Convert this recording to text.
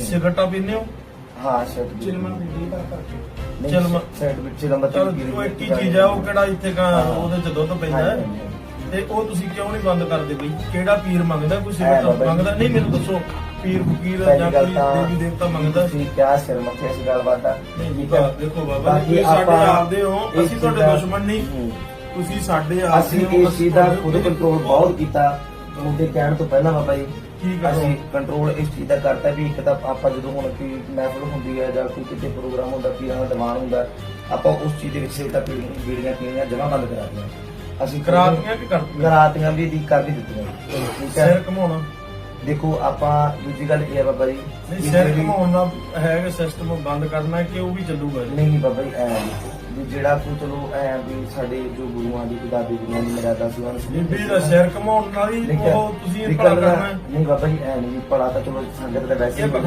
ਸਿਗਰਟਾਂ ਪੀਂਦੇ ਹੋ? ਹਾਂ ਸ਼ਰਟ ਚਿਲਮਾ ਦੀ ਕਰ ਕਰਕੇ ਚਲਮਾ ਸ਼ਰਟ ਵਿੱਚ ਚਿਲਮਾ ਚਲ ਇੱਕ ਹੀ ਚੀਜ਼ ਆ ਉਹ ਕਿਹੜਾ ਇੱਥੇ ਕਾ। ਉਹਦੇ ਚ ਦੁੱਧ ਪੈਂਦਾ ਹੈ। ਤੇ ਉਹ ਤੁਸੀਂ ਕਿਉਂ ਨਹੀਂ ਬੰਦ ਕਰਦੇ ਬਈ? ਕਿਹੜਾ ਪੀਰ ਮੰਗਦਾ? ਕੋਈ ਸਿਗਰਟ। ਮੰਗਦਾ? ਨਹੀਂ ਮੈਨੂੰ ਦੱਸੋ। ਪੀਰ ਫਕੀਰ ਜਾਂ ਕੋਈ ਦੇਵੀ ਦੇਵਤਾ ਮੰਗਦਾ? ਤੁਸੀਂ ਕਿਆ ਸਿਰ ਮੱਥੇ ਇਸ ਗੱਲ ਬਾਤ ਦੇਖੋ ਬਾਬਾ ਜੀ, ਸਾਡੇ ਆਪਾਂ ਆਪਦੇ ਹੋ ਅਸੀਂ ਤੁਹਾਡੇ ਦਾ- ਦੁਸ਼ਮਣ ਨਹੀਂ। ਤੁਸੀਂ ਸਾਡੇ ਆਪਦੇ ਅਸੀਂ ਇਸ ਚੀਜ਼ ਦਾ ਖੁਦ ਕੰਟਰੋਲ ਬਹੁਤ ਕੀਤਾ। ਮੁੰਡੇ ਕਹਿਣ ਤੋਂ ਪਹਿਲਾਂ ਬਾਬਾ ਜੀ ਕੀ ਕਰੋ? ਅਸੀਂ ਕੰਟਰੋਲ ਇਸ ਚੀਜ਼ ਦਾ ਕਰਤਾ ਵੀ ਇੱਕ ਤਾਂ ਆਪਾਂ ਜਦੋਂ ਹੁਣ ਕੋਈ ਮਹਿਫਲ ਹੁੰਦੀ ਹੈ ਜਾਂ ਕੋਈ ਕਿਤੇ ਪ੍ਰੋਗਰਾਮ ਹੁੰਦਾ ਪੀਰਾਂ ਦਾ ਦੀਵਾਨ ਹੁੰਦਾ ਆਪਾਂ ਉਸ ਚੀਜ਼ ਦੇ ਵਿੱਚ ਸਿੱਧਾ ਬੀੜੀਆਂ ਪੀਣੀਆਂ ਜਮਾ ਬੰਦ ਕਰਾ ਦਿੱਤੀਆਂ ਅਸੀਂ ਕਰਾਤੀਆਂ ਕਿ ਕਰਤੀਆਂ ਕਰਾਤੀਆਂ ਵੀ ਦੀ ਕਰ ਵੀ ਦਿੱਤੀਆਂ ਠੀਕ ਹੈ ਸਿਰ ਘਮਾਉਣਾ ਦੇਖੋ ਆਪਾਂ ਦੂਜੀ ਗੱਲ ਇਹ ਹੈ ਬਾਬਾ ਜੀ ਨਹੀਂ ਸਿਰ ਘਮਾਉਣ ਹੈਗਾ ਸਿਸਟਮ ਬੰਦ ਕਰਨਾ ਕਿ ਉਹ ਵੀ ਚੱਲੂਗਾ? ਨਹੀਂ ਨਹੀਂ ਬਾਬਾ ਜੀ ਐ ਨਹੀਂ। ਵੀ ਜਿਹੜਾ ਕੋਈ ਚਲੋ ਐ ਵੀ ਸਾਡੇ ਜੋ ਗੁਰੂਆਂ ਦੀ ਦਾਦੀ ਗੁਰੂਆਂ ਦੀ ਮਰਿਆਦਾ ਸੀ ਉਹਨਾਂ ਬੀਬੀ ਦਾ ਸਿਰ ਘਮਾਉਣ ਨਾਲ ਹੀ। ਉਹ ਤੁਸੀਂ ਵੀ ਭਲਾ ਕਰਨਾ ਨਹੀਂ ਬਾਬਾ ਜੀ ਐ ਨਹੀਂ ਭਲਾ ਤਾਂ ਚਲੋ ਸੰਗਤ ਦਾ ਵੈਸੇ ਹੀ ਇਹ